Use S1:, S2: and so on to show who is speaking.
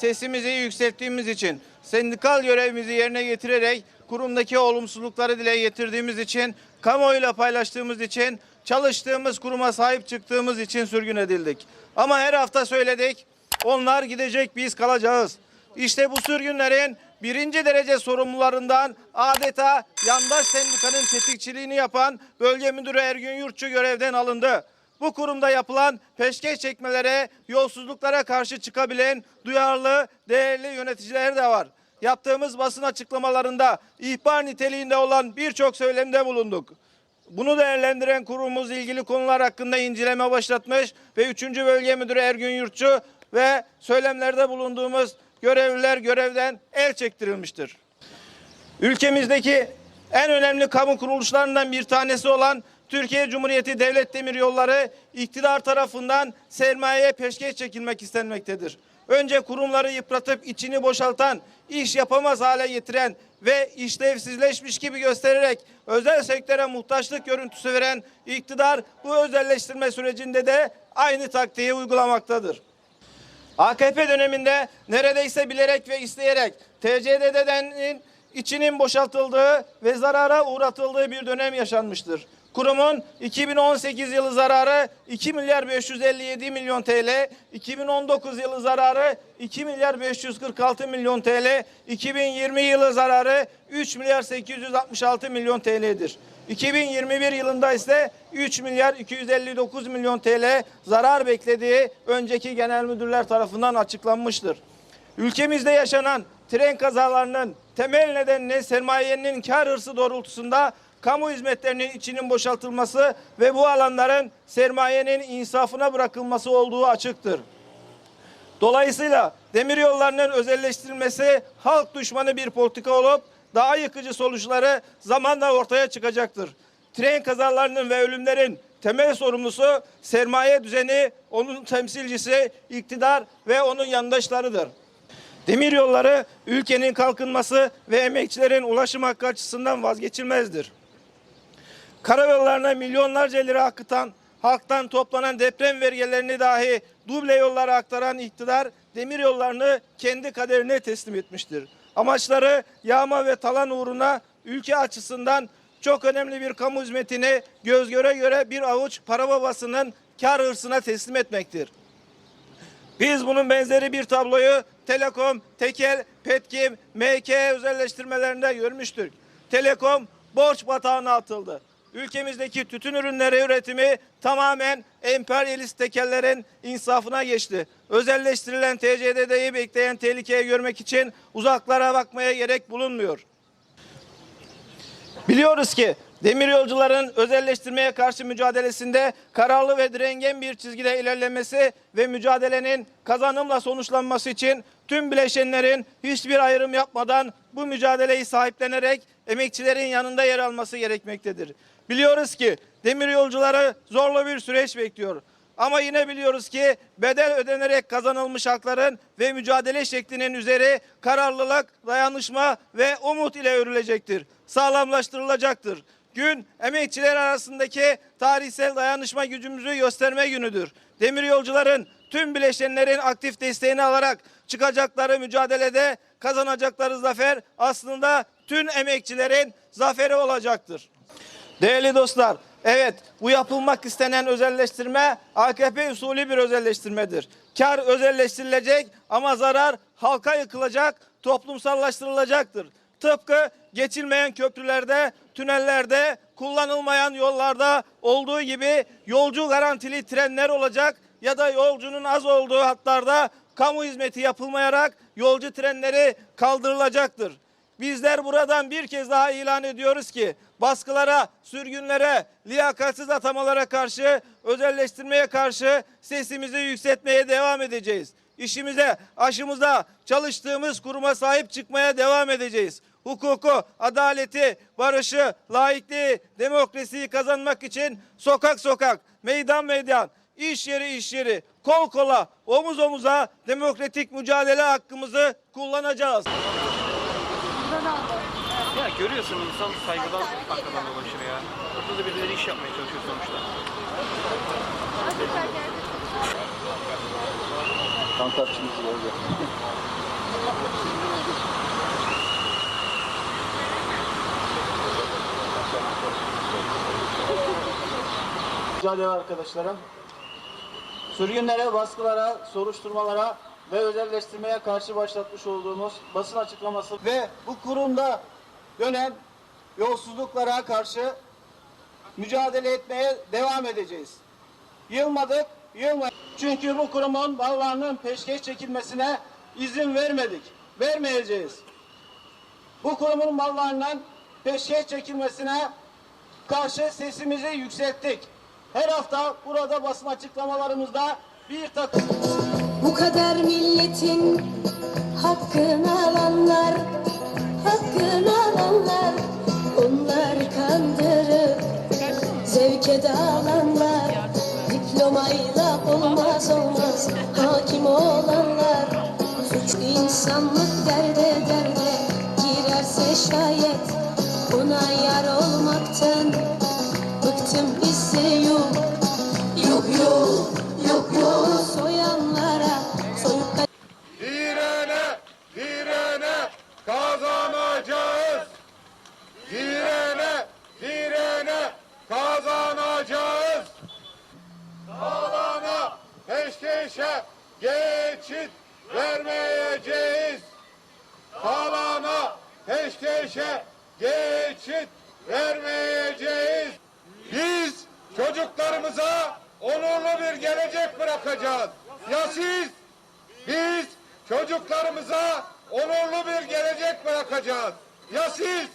S1: sesimizi yükselttiğimiz için, sendikal görevimizi yerine getirerek kurumdaki olumsuzlukları dile getirdiğimiz için, kamuoyuyla paylaştığımız için, çalıştığımız kuruma sahip çıktığımız için sürgün edildik. Ama her hafta söyledik, onlar gidecek biz kalacağız. İşte bu sürgünlerin birinci derece sorumlularından adeta yandaş sendikanın tetikçiliğini yapan bölge müdürü Ergün Yurtçu görevden alındı. Bu kurumda yapılan peşkeş çekmelere, yolsuzluklara karşı çıkabilen duyarlı, değerli yöneticiler de var. Yaptığımız basın açıklamalarında ihbar niteliğinde olan birçok söylemde bulunduk. Bunu değerlendiren kurumumuz ilgili konular hakkında inceleme başlatmış ve 3. Bölge Müdürü Ergün Yurtçu ve söylemlerde bulunduğumuz görevliler görevden el çektirilmiştir. Ülkemizdeki en önemli kamu kuruluşlarından bir tanesi olan Türkiye Cumhuriyeti Devlet Demiryolları iktidar tarafından sermayeye peşkeş çekilmek istenmektedir. Önce kurumları yıpratıp içini boşaltan, iş yapamaz hale getiren ve işlevsizleşmiş gibi göstererek özel sektöre muhtaçlık görüntüsü veren iktidar bu özelleştirme sürecinde de aynı taktiği uygulamaktadır. AKP döneminde neredeyse bilerek ve isteyerek TCDD'nin içinin boşaltıldığı ve zarara uğratıldığı bir dönem yaşanmıştır. Kurumun 2018 yılı zararı 2 milyar 557 milyon TL, 2019 yılı zararı 2 milyar 546 milyon TL, 2020 yılı zararı 3 milyar 866 milyon TL'dir. 2021 yılında ise 3 milyar 259 milyon TL zarar beklediği önceki genel müdürler tarafından açıklanmıştır. Ülkemizde yaşanan tren kazalarının temel nedeni sermayenin kar hırsı doğrultusunda kamu hizmetlerinin içinin boşaltılması ve bu alanların sermayenin insafına bırakılması olduğu açıktır. Dolayısıyla demir yollarının özelleştirilmesi halk düşmanı bir politika olup daha yıkıcı sonuçları zamanla ortaya çıkacaktır. Tren kazalarının ve ölümlerin temel sorumlusu sermaye düzeni, onun temsilcisi iktidar ve onun yandaşlarıdır. Demir yolları ülkenin kalkınması ve emekçilerin ulaşım hakkı açısından vazgeçilmezdir. Karayollarına milyonlarca lira akıtan, halktan toplanan deprem vergilerini dahi duble yollara aktaran iktidar demir yollarını kendi kaderine teslim etmiştir. Amaçları yağma ve talan uğruna ülke açısından çok önemli bir kamu hizmetini göz göre göre bir avuç para babasının kar hırsına teslim etmektir. Biz bunun benzeri bir tabloyu Telekom, Tekel, Petkim, MK özelleştirmelerinde görmüştük. Telekom borç batağına atıldı. Ülkemizdeki tütün ürünleri üretimi tamamen emperyalist tekellerin insafına geçti. Özelleştirilen TCDD'yi bekleyen tehlikeye görmek için uzaklara bakmaya gerek bulunmuyor. Biliyoruz ki demir yolcuların özelleştirmeye karşı mücadelesinde kararlı ve direngen bir çizgide ilerlemesi ve mücadelenin kazanımla sonuçlanması için tüm bileşenlerin hiçbir ayrım yapmadan bu mücadeleyi sahiplenerek emekçilerin yanında yer alması gerekmektedir. Biliyoruz ki demir yolcuları zorlu bir süreç bekliyor. Ama yine biliyoruz ki bedel ödenerek kazanılmış hakların ve mücadele şeklinin üzeri kararlılık, dayanışma ve umut ile örülecektir. Sağlamlaştırılacaktır. Gün emekçiler arasındaki tarihsel dayanışma gücümüzü gösterme günüdür. Demir yolcuların tüm bileşenlerin aktif desteğini alarak çıkacakları mücadelede kazanacakları zafer aslında tüm emekçilerin zaferi olacaktır. Değerli dostlar, evet bu yapılmak istenen özelleştirme AKP usulü bir özelleştirmedir. Kar özelleştirilecek ama zarar halka yıkılacak, toplumsallaştırılacaktır. Tıpkı geçilmeyen köprülerde, tünellerde, kullanılmayan yollarda olduğu gibi yolcu garantili trenler olacak ya da yolcunun az olduğu hatlarda kamu hizmeti yapılmayarak yolcu trenleri kaldırılacaktır. Bizler buradan bir kez daha ilan ediyoruz ki baskılara, sürgünlere, liyakatsiz atamalara karşı, özelleştirmeye karşı sesimizi yükseltmeye devam edeceğiz. İşimize, aşımıza, çalıştığımız kuruma sahip çıkmaya devam edeceğiz. Hukuku, adaleti, barışı, laikliği, demokrasiyi kazanmak için sokak sokak, meydan meydan, iş yeri iş yeri, kol kola, omuz omuza demokratik mücadele hakkımızı kullanacağız. Oradan aldım.
S2: Ya görüyorsun insan saygıdan arkadan dolaşır ya. Orada da birileri iş yapmaya çalışıyor sonuçta.
S3: Kantarçımız oldu. Mücadele arkadaşlara. Sürgünlere, baskılara, soruşturmalara ve özelleştirmeye karşı başlatmış olduğumuz basın açıklaması ve bu kurumda dönen yolsuzluklara karşı mücadele etmeye devam edeceğiz. Yılmadık, yılmadık. Çünkü bu kurumun mallarının peşkeş çekilmesine izin vermedik, vermeyeceğiz. Bu kurumun mallarının peşkeş çekilmesine karşı sesimizi yükselttik. Her hafta burada basın açıklamalarımızda bir takım
S4: Bu kadar milletin hakkını alanlar, hakkını alanlar, onları kandırıp zevke dalanlar, diplomayla olmaz olmaz. Hakim olanlar, suçlu insanlık derde derde girerse şayet ona yar
S5: peşkeşe geçit vermeyeceğiz. Alana peşkeşe geçit vermeyeceğiz. Biz çocuklarımıza onurlu bir gelecek bırakacağız. Ya siz? Biz çocuklarımıza onurlu bir gelecek bırakacağız. Ya siz?